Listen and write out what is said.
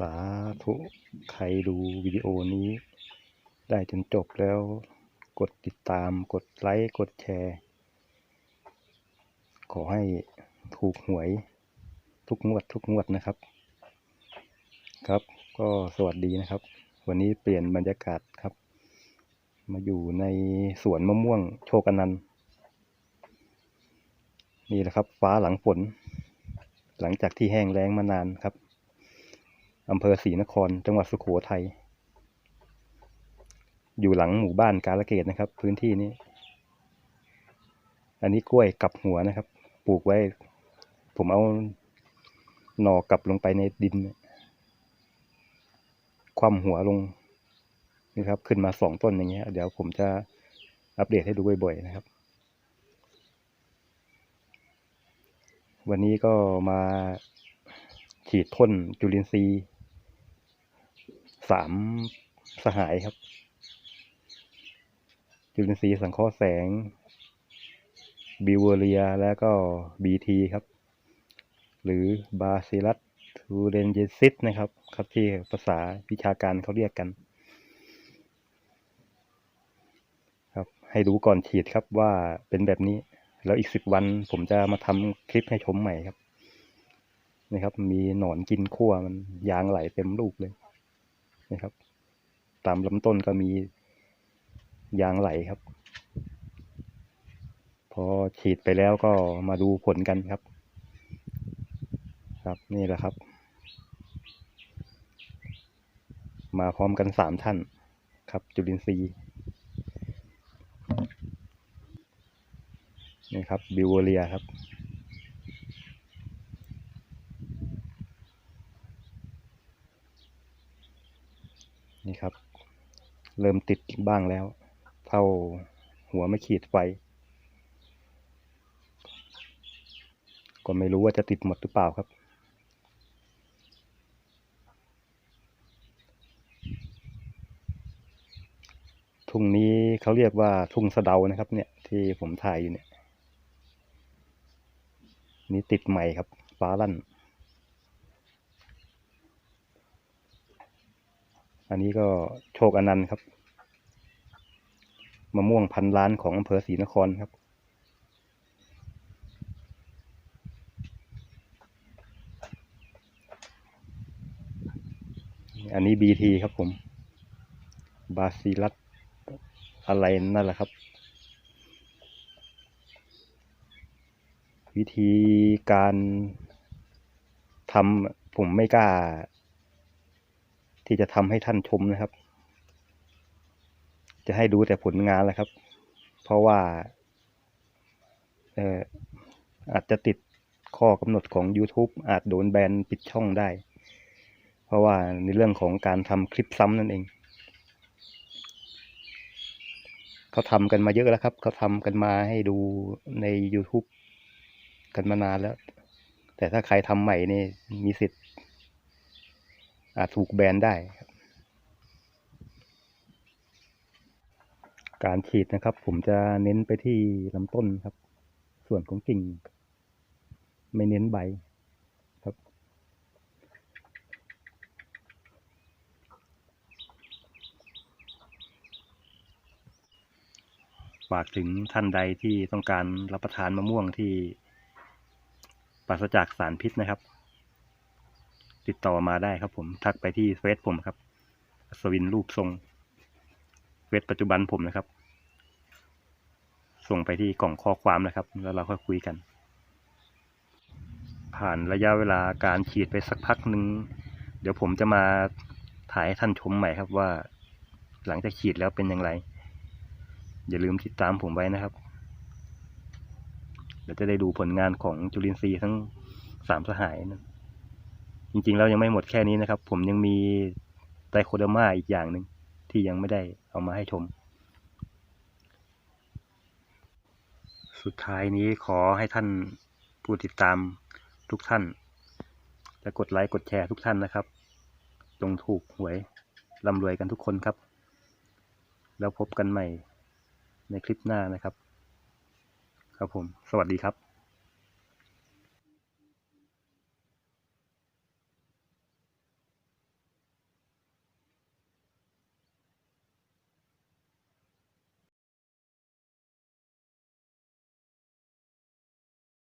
สาธุใครดูวิดีโอนี้ ได้จนจบแล้ว กดติดตาม กดไลค์ กดแชร์ ขอให้ถูกหวยทุกงวดทุกงวดนะครับ ครับก็สวัสดีนะครับ วันนี้เปลี่ยนบรรยากาศครับ มาอยู่ในสวนมะม่วงโชคอนันต์นี่แหละครับ ฟ้าหลังฝน หลังจากที่แห้งแล้งมานานครับ อำเภอศรีนคร จังหวัดสุโขทัย อยู่หลังหมู่บ้านกาลเกตนะครับ พื้นที่นี้ อันนี้กล้วยกลับหัวนะครับ ปลูกไว้ ผมเอาหน่อกลับลงไปในดิน คว่ำหัวลงนี่ครับ ขึ้นมาสองต้นอย่างเงี้ย เดี๋ยวผมจะอัปเดตให้ดูบ่อยๆนะครับ วันนี้ก็มาฉีดพ่นจุลินทรีย์ สามสหายครับ จุลินทรีย์สังเคราะห์แสงบิวเรียแล้วก็บีทีครับ หรือบาซิลัสทูเรนเจซิสนะครับ ครับที่ภาษาวิชาการเขาเรียกกัน ครับ ให้ดูก่อนฉีดครับว่าเป็นแบบนี้ แล้วอีกสิบวันผมจะมาทำคลิปให้ชมใหม่ครับ นะครับ มีหนอนกินขั้วมันยางไหลเต็มลูกเลย นะครับ ตามลำต้นก็มียางไหลครับ พอฉีดไปแล้วก็มาดูผลกันครับ ครับนี่แหละครับ มาพร้อมกันสามท่านครับจุลินทรีย์นี่ครับบิวเรียครับ นี่ครับ เริ่มติดบ้างแล้ว เท่าหัวไม่ขีดไฟ ก็ไม่รู้ว่าจะติดหมดหรือเปล่าครับ ทุ่งนี้เขาเรียกว่าทุ่งสะเดานะครับ เนี่ยที่ผมถ่ายอยู่เนี่ย นี่ติดใหม่ครับฟ้าลั่น อันนี้ก็โชคอนันต์ครับมะม่วงพันล้านของอำเภอศรีนครครับ อันนี้บีทีครับผม บาซิลัสอะไรนั่นแหละครับ วิธีการทำผมไม่กล้า ที่จะทำให้ท่านชมนะครับ จะให้ดูแต่ผลงานแหละครับ เพราะว่าเอ่ออาจจะติดข้อกำหนดของ YouTube อาจโดนแบนปิดช่องได้ เพราะว่าในเรื่องของการทำคลิปซ้ำนั่นเอง เขาทำกันมาเยอะแล้วครับ เขาทำกันมาให้ดูใน YouTube กันมานานแล้ว แต่ถ้าใครทำใหม่นี่มีสิทธิ์ อาจถูกแบนได้ครับ การฉีดนะครับ ผมจะเน้นไปที่ลำต้นครับ ส่วนของกิ่ง ไม่เน้นใบครับ ฝากถึงท่านใดที่ต้องการรับประทานมะม่วงที่ปราศจากสารพิษนะครับ ติดต่อมาได้ครับผมทักไปที่เฟซผมครับอัศวินรูปทรงเฟซปัจจุบันผมนะครับ ส่งไปที่กล่องข้อความนะครับ แล้วเราค่อยคุยกัน ผ่านระยะเวลาการฉีดไปสักพักหนึ่งเดี๋ยวผมจะมาถ่ายให้ท่านชมใหม่ครับว่า หลังจากฉีดแล้วเป็นอย่างไร อย่าลืมติดตามผมไว้นะครับเดี๋ยวจะได้ดูผลงานของจุลินทรีย์ทั้งสามสหายนะ จริงๆแล้วยังไม่หมดแค่นี้นะครับ ผมยังมีไตโคเดอร์มาอีกอย่างหนึ่งที่ยังไม่ได้เอามาให้ชม สุดท้ายนี้ขอให้ท่านผู้ติดตามทุกท่าน และกดไลค์กดแชร์ทุกท่านนะครับ จงถูกหวยร่ำรวยกันทุกคนครับ แล้วพบกันใหม่ในคลิปหน้านะครับ ครับผม สวัสดีครับ